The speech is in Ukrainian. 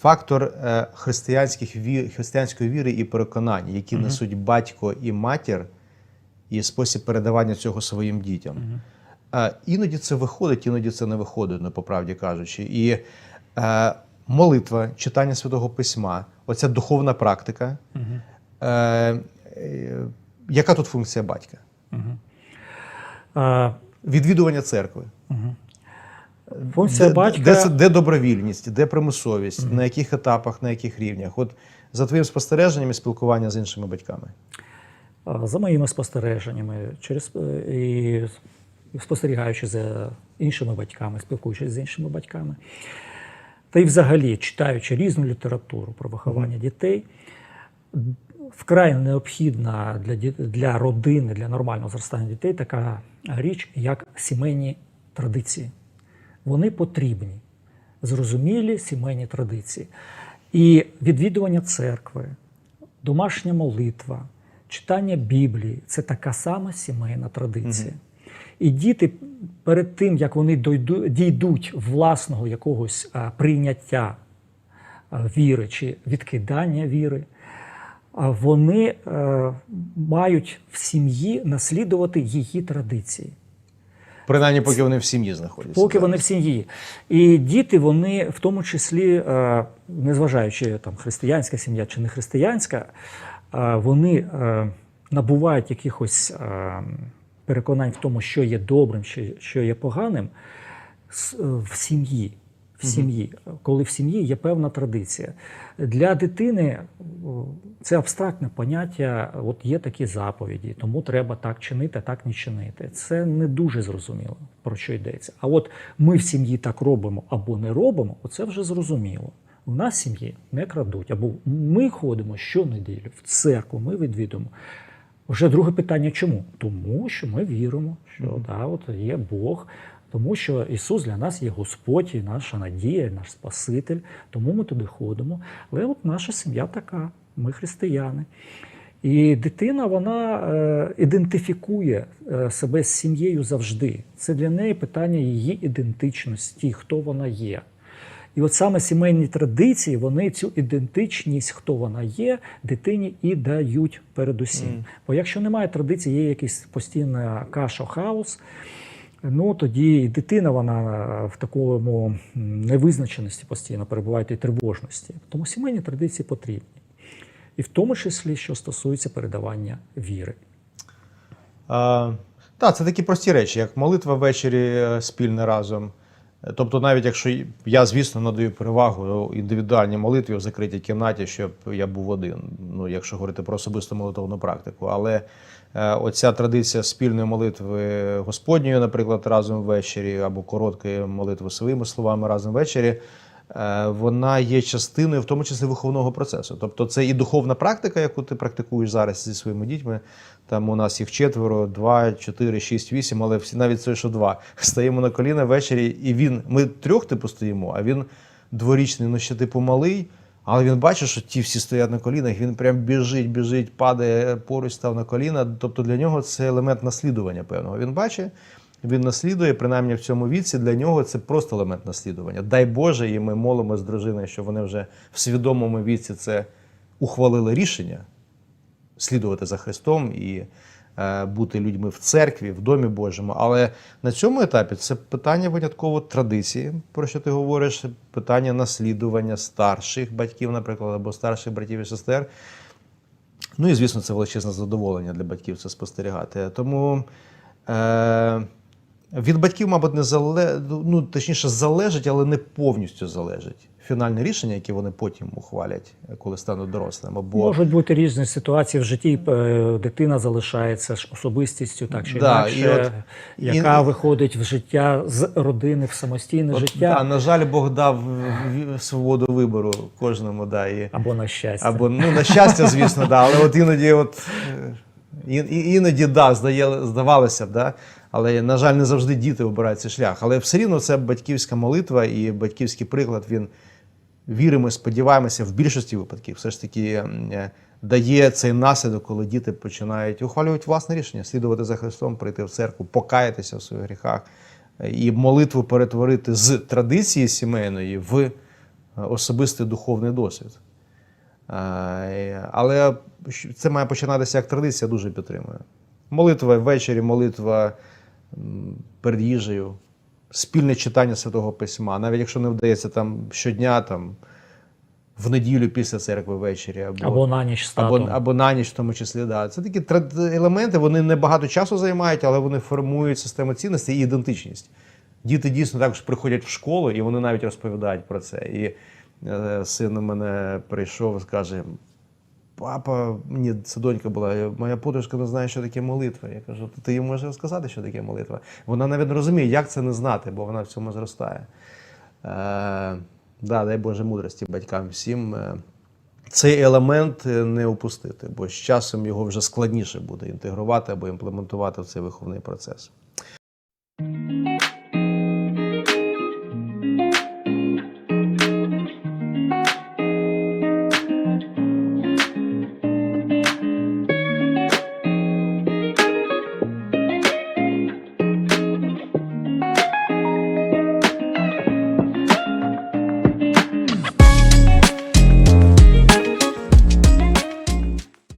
фактор е, християнських ві- християнської віри і переконань, які несуть батько і матір, і спосіб передавання цього своїм дітям. Е, Іноді це виходить, іноді це не виходить, ну, по правді кажучи. І е, молитва, читання святого письма, оця духовна практика. Е, е, яка тут функція батька? Е, Відвідування церкви. Функція де, батька де, де добровільність, де примусовість, на яких етапах, на яких рівнях? От за твоїм спостереженням і спілкування з іншими батьками. За моїми спостереженнями, через е, і спостерігаючи за іншими батьками, спілкуючись з іншими батьками, та й взагалі читаючи різну літературу про виховання дітей, вкрай необхідна для, для родини, для нормального зростання дітей така річ, як сімейні традиції. Вони потрібні, зрозумілі сімейні традиції. І відвідування церкви, домашня молитва, читання Біблії це така сама сімейна традиція. І діти перед тим, як вони дійдуть власного якогось прийняття віри чи відкидання віри, вони е, мають в сім'ї наслідувати її традиції. Принаймні, поки вони в сім'ї знаходяться. Поки вони в сім'ї. І діти, вони в тому числі, е, незважаючи там християнська сім'я чи не християнська, е, вони е, набувають якихось переконань в тому, що є добрим, що, є поганим в сім'ї. В сім'ї, коли в сім'ї є певна традиція. Для дитини це абстрактне поняття, от є такі заповіді, тому треба так чинити, так не чинити. Це не дуже зрозуміло, про що йдеться. А от ми в сім'ї так робимо або не робимо, оце вже зрозуміло. У нас сім'ї не крадуть, або ми ходимо щонеділі в церкву, ми відвідуємо. Вже друге питання чому? Тому що ми віримо, що да, от є Бог, тому що Ісус для нас є Господь, і наша надія, наш Спаситель, тому ми туди ходимо. Але от наша сім'я така, ми християни. І дитина вона е, ідентифікує е, себе з сім'єю завжди. Це для неї питання її ідентичності, хто вона є. І от саме сімейні традиції, вони цю ідентичність, хто вона є, дитині і дають передусім. Бо якщо немає традиції, є якийсь постійна каша, хаос, ну тоді і дитина вона в такому невизначеності постійно перебуває і тривожності. Тому сімейні традиції потрібні. І в тому числі, що стосується передавання віри. Так, це такі прості речі, як молитва ввечері е, спільна разом. Тобто, навіть якщо я, звісно, надаю перевагу індивідуальній молитві в закритій кімнаті, щоб я був один, ну, якщо говорити про особисту молитовну практику. Але е, оця традиція спільної молитви Господньої, наприклад, разом ввечері, або короткої молитви своїми словами разом ввечері, вона є частиною, в тому числі виховного процесу. Тобто, це і духовна практика, яку ти практикуєш зараз зі своїми дітьми. Там у нас їх четверо, два, чотири, шість, вісім, але всі навіть це, що два. Стаємо на коліна ввечері, і він. Ми трьох типу стоїмо, а він дворічний, ну ще типу малий. Але він бачить, що ті всі стоять на колінах, він прям біжить, біжить, падає, поруч став на коліна. Тобто для нього це елемент наслідування певного. Він бачить, він наслідує, принаймні в цьому віці, для нього це просто елемент наслідування. Дай Боже, і ми молимо з дружиною, що вони вже в свідомому віці це ухвалили рішення слідувати за Христом і е, бути людьми в церкві, в домі Божому. Але на цьому етапі це питання винятково традиції, про що ти говориш, питання наслідування старших батьків, наприклад, або старших братів і сестер. Ну і звісно, це величезне задоволення для батьків це спостерігати. Тому е, від батьків, мабуть, не зале... ну, точніше, залежить, але не повністю залежить. Фінальне рішення, яке вони потім ухвалять, коли стануть дорослими. Бо Можуть бути різні ситуації в житті. е, Дитина залишається ж особистістю, так чи Да, інакше, і от- яка і- виходить в життя з родини в самостійне От, життя да, на жаль, Бог дав свободу вибору кожному. Да, і, або на щастя. або ну, на щастя, звісно, да, але от іноді, от, е, іноді да, здає, здавалося б, да, але, на жаль, не завжди діти обирають цей шлях. Але все рівно це батьківська молитва і батьківський приклад, він віримо, сподіваємося, в більшості випадків все ж таки е, дає цей наслідок, коли діти починають ухвалювати власне рішення, слідувати за Христом, прийти в церкву, покаятися в своїх гріхах і молитву перетворити з традиції сімейної в е, особистий духовний досвід. Е, Але це має починатися як традиція, дуже підтримую. Молитва ввечері, молитва перед їжею, спільне читання Святого Письма, навіть якщо не вдається там щодня, там, в неділю після церкви ввечері, або, Або на ніч або, або на ніч в тому числі. Да. Це такі елементи, вони не багато часу займають, але вони формують систему цінностей і ідентичність. Діти дійсно також приходять в школу, і вони навіть розповідають про це. І е, син у мене прийшов і каже: Папа, мені це донька була, моя подружка не знає, що таке молитва. Я кажу, ти їй можеш розказати, що таке молитва. Вона навіть розуміє, як це не знати, бо вона в цьому зростає. Е, да, дай Боже мудрості батькам всім. Е, цей елемент е, не упустити, бо з часом його вже складніше буде інтегрувати або імплементувати в цей виховний процес.